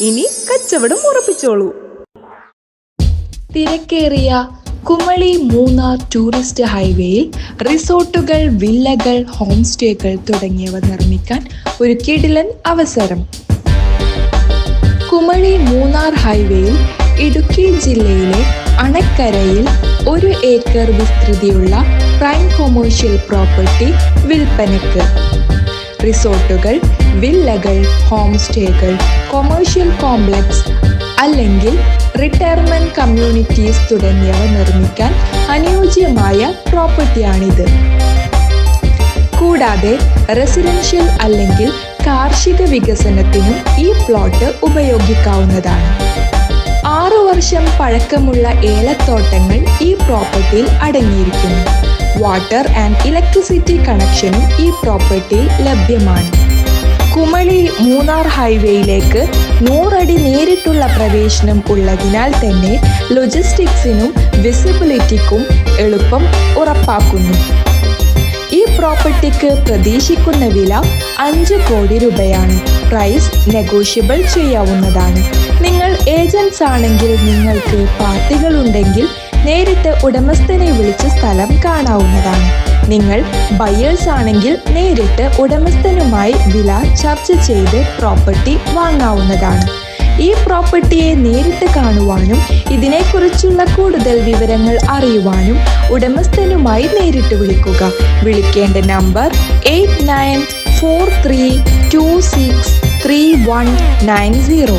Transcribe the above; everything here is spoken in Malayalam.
ഇനി കച്ചവടം ഉറപ്പിച്ചോളൂ. തിരക്കേറിയ കുമളി മൂന്നാർ ടൂറിസ്റ്റ് ഹൈവേയിൽ റിസോർട്ടുകൾ വില്ലകൾ ഹോം സ്റ്റേകൾ തുടങ്ങിയവ നിർമ്മിക്കാൻ ഒരു കിടിലൻ അവസരം. കുമളി മൂന്നാർ ഹൈവേയിൽ ഇടുക്കി ജില്ലയിലെ അണക്കരയിൽ ഒരു ഏക്കർ വിസ്തൃതിയുള്ള പ്രൈം കൊമേഴ്ഷ്യൽ പ്രോപ്പർട്ടി വിൽപ്പനയ്ക്ക്. റിസോർട്ടുകൾ വില്ലകൾ ഹോം സ്റ്റേകൾ കൊമേഴ്ഷ്യൽ കോംപ്ലക്സ് അല്ലെങ്കിൽ റിട്ടയർമെന്റ് കമ്മ്യൂണിറ്റീസ് തുടങ്ങിയവ നിർമ്മിക്കാൻ അനുയോജ്യമായ പ്രോപ്പർട്ടിയാണിത് കൂടാതെ റെസിഡൻഷ്യൽ അല്ലെങ്കിൽ കാർഷിക വികസനത്തിനും ഈ പ്ലോട്ട് ഉപയോഗിക്കാവുന്നതാണ്. ആറു വർഷം പഴക്കമുള്ള ഏലത്തോട്ടങ്ങൾ ഈ പ്രോപ്പർട്ടിയിൽ അടങ്ങിയിരിക്കുന്നു. വാട്ടർ ആൻഡ് ഇലക്ട്രിസിറ്റി കണക്ഷനും ഈ പ്രോപ്പർട്ടിയിൽ ലഭ്യമാണ്. കുമളി മൂന്നാർ ഹൈവേയിലേക്ക് നൂറടി നേരിട്ടുള്ള പ്രവേശനം ഉള്ളതിനാൽ തന്നെ ലൊജിസ്റ്റിക്സിനും വിസിബിലിറ്റിക്കും എളുപ്പം ഉറപ്പാക്കുന്നു. ഈ പ്രോപ്പർട്ടിക്ക് പ്രതീക്ഷിക്കുന്ന വില അഞ്ച് കോടി രൂപയാണ്. പ്രൈസ് നെഗോഷ്യബിൾ ചെയ്യാവുന്നതാണ്. നിങ്ങൾ ഏജൻസ് ആണെങ്കിൽ നിങ്ങൾക്ക് പാർട്ടികളുണ്ടെങ്കിൽ നേരിട്ട് ഉടമസ്ഥനെ വിളിച്ച് സ്ഥലം കാണാവുന്നതാണ്. നിങ്ങൾ ബയേഴ്സ് ആണെങ്കിൽ നേരിട്ട് ഉടമസ്ഥനുമായി വില ചർച്ച ചെയ്ത് പ്രോപ്പർട്ടി വാങ്ങാവുന്നതാണ്. ഈ പ്രോപ്പർട്ടിയെ നേരിട്ട് കാണുവാനും ഇതിനെക്കുറിച്ചുള്ള കൂടുതൽ വിവരങ്ങൾ അറിയുവാനും ഉടമസ്ഥനുമായി നേരിട്ട് വിളിക്കുക. വിളിക്കേണ്ട number eight nine four three two six three one nine zero